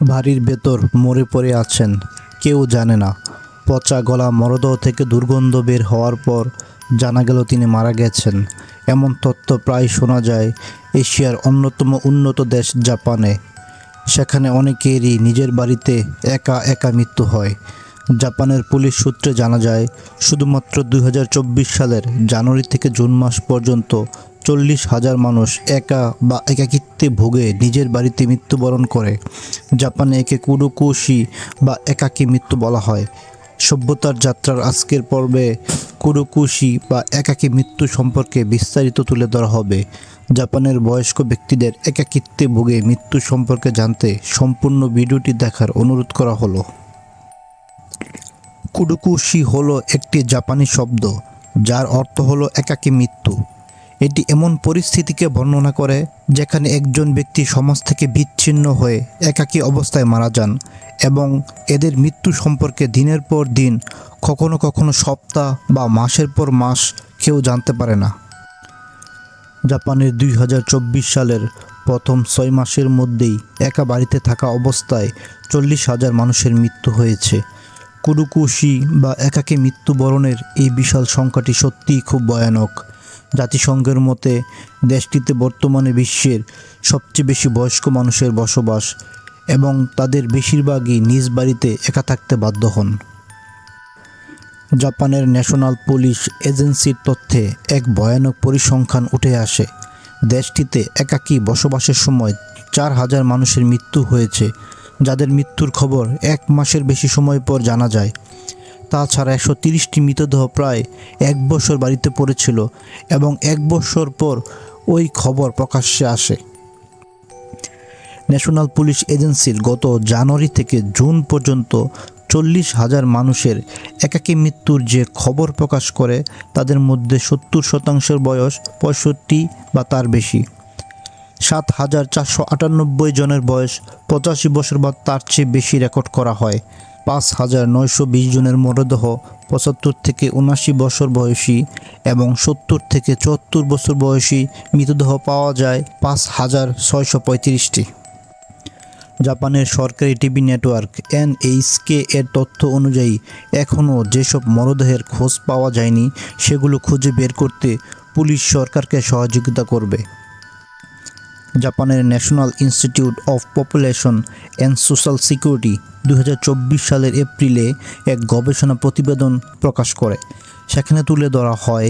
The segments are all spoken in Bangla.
বাড়ির ভেতর মরে পড়ে আছেন, কেউ জানে না। পচা গলা মরদেহ থেকে দুর্গন্ধ বের হওয়ার পর জানা গেল তিনি মারা গেছেন। এমন তথ্য প্রায় শোনা যায় এশিয়ার অন্যতম উন্নত দেশ জাপানে। সেখানে অনেকেরই নিজের বাড়িতে একা একা মৃত্যু হয়। জাপানের পুলিশ সূত্রে জানা যায়, শুধুমাত্র দুই হাজার চব্বিশ সালের জানুয়ারি থেকে জুন মাস পর্যন্ত চল্লিশ হাজার মানুষ একা বা একাকিত্বে ভোগে নিজের বাড়িতে মৃত্যুবরণ করে। জাপানে একে কুডুকুশি বা একাকী মৃত্যু বলা হয়। সভ্যতার যাত্রার আজকের পর্বে কুডুকুশি বা একাকী মৃত্যু সম্পর্কে বিস্তারিত তুলে ধরা হবে। জাপানের বয়স্ক ব্যক্তিদের একাকিত্বে ভোগে মৃত্যু সম্পর্কে জানতে সম্পূর্ণ ভিডিওটি দেখার অনুরোধ করা হলো। কুডুকুশি হলো একটি জাপানি শব্দ, যার অর্থ হলো একাকী মৃত্যু। এটি এমন পরিস্থিতিকে বর্ণনা করে যেখানে একজন ব্যক্তি সমাজ থেকে বিচ্ছিন্ন হয়ে একাকী অবস্থায় মারা যান এবং এদের মৃত্যু সম্পর্কে দিনের পর দিন, কখনো কখনো সপ্তাহ বা মাসের পর মাস কেউ জানতে পারে না। জাপানের দুই হাজার চব্বিশ সালের প্রথম ছয় মাসের মধ্যেই একা বাড়িতে থাকা অবস্থায় চল্লিশ হাজার মানুষের মৃত্যু হয়েছে। কুডুকুশি বা একাকী মৃত্যুবরণের এই বিশাল সংখ্যাটি সত্যিই খুব ভয়ানক। জাতিসংঘের মতে, দেশটিতে বর্তমানে বিশ্বের সবচেয়ে বেশি বয়স্ক মানুষের বসবাস এবং তাদের বেশিরভাগই নিজ বাড়িতে একা থাকতে বাধ্য হন। জাপানের ন্যাশনাল পুলিশ এজেন্সির তথ্যে এক ভয়ানক পরিসংখ্যান উঠে আসে। দেশটিতে একাকী বসবাসের সময় চার হাজার মানুষের মৃত্যু হয়েছে। যাদের মৃত্যুর খবর এক মাসের বেশি সময় পর জানা যায়। তাছাড়া একশো তিরিশটি মৃতদেহ প্রায় এক বছর বাড়িতে পড়েছিল এবং এক বছর পর ওই খবর প্রকাশ্যে আসে। ন্যাশনাল পুলিশ এজেন্সির গত জানুয়ারি থেকে জুন পর্যন্ত চল্লিশ হাজার মানুষের একাকী মৃত্যুর যে খবর প্রকাশ করে, তাদের মধ্যে সত্তর শতাংশের বয়স পঁয়ষট্টি বা তার বেশি। সাত হাজার চারশো আটানব্বই জনের বয়স পঁচাশি বছর বা তার চেয়ে বেশি রেকর্ড করা হয়। পাঁচ হাজার নয়শো বিশ জনের মরদেহ পঁচাত্তর থেকে উনাশি বছর বয়সী এবং সত্তর থেকে চুয়াত্তর বছর বয়সী মৃতদেহ পাওয়া যায় পাঁচ হাজার ছয়শো পঁয়ত্রিশটি। জাপানের সরকারি টিভি নেটওয়ার্ক এন এনএইচকে এর তথ্য অনুযায়ী, এখনও যেসব মরদেহের খোঁজ পাওয়া যায়নি, সেগুলো খুঁজে বের করতে পুলিশ সরকারকে সহযোগিতা করবে। জাপানের National Institute of Population and Social Security দু হাজার চব্বিশ সালের এপ্রিলে এক গবেষণা প্রতিবেদন প্রকাশ করে। সেখানে তুলে ধরা হয়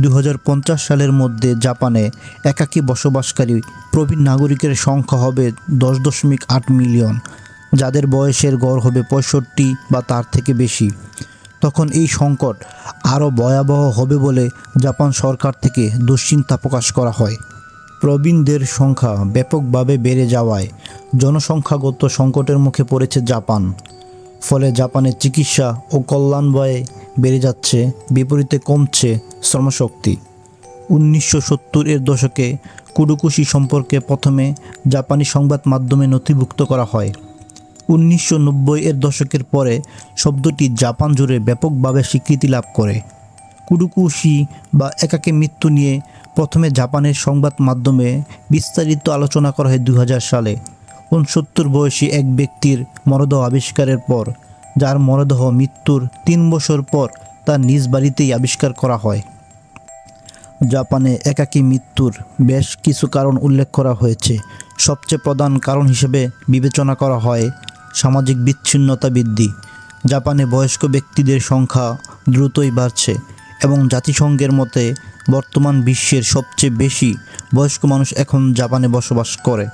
দু হাজার পঞ্চাশ সালের মধ্যে জাপানে একাকী বসবাসকারী প্রবীণ নাগরিকের সংখ্যা হবে দশ দশমিক আট মিলিয়ন, যাদের বয়সের গড় হবে পঁয়ষট্টি বা তার থেকে বেশি। তখন এই সংকট আরও ভয়াবহ হবে বলে জাপান সরকার থেকে দুশ্চিন্তা প্রকাশ করা হয়। প্রবীণদের সংখ্যা ব্যাপকভাবে বেড়ে যাওয়ায় জনসংখ্যাগত সংকটের মুখে পড়েছে জাপান। ফলে জাপানের চিকিৎসা ও কল্যাণ ব্যয় বেড়ে যাচ্ছে, বিপরীতে কমছে শ্রমশক্তি। উনিশশো সত্তরের দশকে কুডুকুশি সম্পর্কে প্রথমে জাপানি সংবাদ মাধ্যমে নথিভুক্ত করা হয়। উনিশশো নব্বই এর দশকের পরে শব্দটি জাপান জুড়ে ব্যাপকভাবে স্বীকৃতি লাভ করে। কুডুকুশি বা একাকে মৃত্যু নিয়ে প্রথমে জাপানের সংবাদ মাধ্যমে বিস্তারিত আলোচনা করা হয় দুই হাজার সালে। উনসত্তর বয়সী এক ব্যক্তির মরদেহ আবিষ্কারের পর, যার মরদেহ মৃত্যুর তিন বছর পর তার নিজ বাড়িতেই আবিষ্কার করা হয়। জাপানে একাকী মৃত্যুর বেশ কিছু কারণ উল্লেখ করা হয়েছে। সবচেয়ে প্রধান কারণ হিসেবে বিবেচনা করা হয় সামাজিক বিচ্ছিন্নতা বৃদ্ধি। জাপানে বয়স্ক ব্যক্তিদের সংখ্যা দ্রুতই বাড়ছে। এবং জাতিসংঘের মতে বর্তমান বিশ্বের সবচেয়ে বেশি বয়স্ক মানুষ এখন জাপানে বসবাস করে।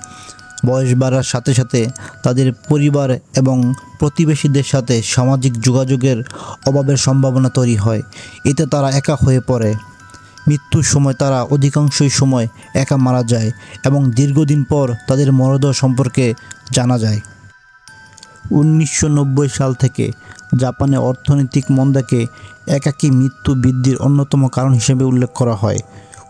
বয়স বাড়ার সাথে সাথে তাদের পরিবার এবং প্রতিবেশীদের সাথে সামাজিক যোগাযোগের অভাবের সম্ভাবনা তৈরি হয়। এতে তারা একা হয়ে পড়ে। মৃত্যুর সময় তারা অধিকাংশই সময় একা মারা যায় এবং দীর্ঘদিন পর তাদের মরদেহ সম্পর্কে জানা যায়। উনিশশো নব্বই সাল থেকে জাপানে অর্থনৈতিক মন্দাকে একাকী মৃত্যু বৃদ্ধির অন্যতম কারণ হিসেবে উল্লেখ করা হয়।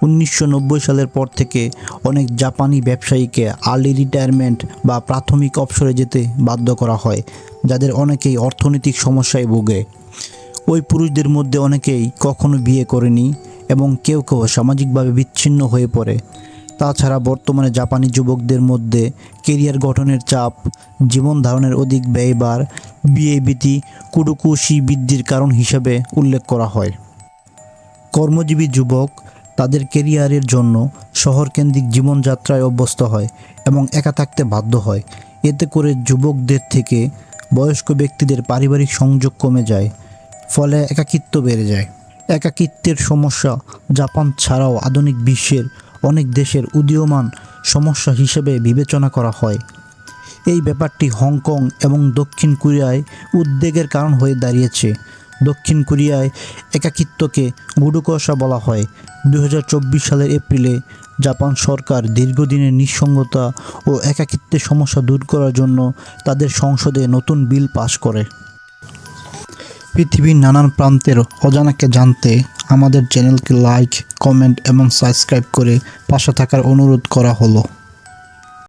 উনিশশো নব্বই সালের পর থেকে অনেক জাপানি ব্যবসায়ীকে আর্লি রিটায়ারমেন্ট বা প্রাথমিক অবসরে যেতে বাধ্য করা হয়, যাদের অনেকেই অর্থনৈতিক সমস্যায় ভোগে। ওই পুরুষদের মধ্যে অনেকেই কখনো বিয়ে করেনি এবং কেউ কেউ সামাজিকভাবে বিচ্ছিন্ন হয়ে পড়ে। তাছাড়া বর্তমানে জাপানি যুবকদের মধ্যে কেরিয়ার গঠনের চাপ, জীবন ধারণের অধিক ব্যয়বার বিয়ে ভীতি কুডুকুশি বৃদ্ধির কারণ হিসেবে উল্লেখ করা হয়। কর্মজীবী যুবক তাদের কেরিয়ারের জন্য শহরকেন্দ্রিক জীবনযাত্রায় অভ্যস্ত হয় এবং একা থাকতে বাধ্য হয়। এতে করে যুবকদের থেকে বয়স্ক ব্যক্তিদের পারিবারিক সংযোগ কমে যায়, ফলে একাকিত্ব বেড়ে যায়। একাকিত্বের সমস্যা জাপান ছাড়াও আধুনিক বিশ্বের অনেক দেশের উদীয়মান সমস্যা হিসেবে বিবেচনা করা হয়। এই ব্যাপারটি হংকং এবং দক্ষিণ কোরিয়ায় উদ্বেগের কারণ হয়ে দাঁড়িয়েছে। দক্ষিণ কোরিয়ায় একাকিত্বকে গুডুকষা বলা হয়। দু হাজার চব্বিশ সালের এপ্রিলে জাপান সরকার দীর্ঘদিনের নিঃসঙ্গতা ও একাকিত্বের সমস্যা দূর করার জন্য তাদের সংসদে নতুন বিল পাশ করে। পৃথিবীর নানান প্রান্তের অজানাকে জানতে আমাদের চ্যানেলকে লাইক, কমেন্ট এবং সাবস্ক্রাইব করে পাশে থাকার অনুরোধ করা হলো।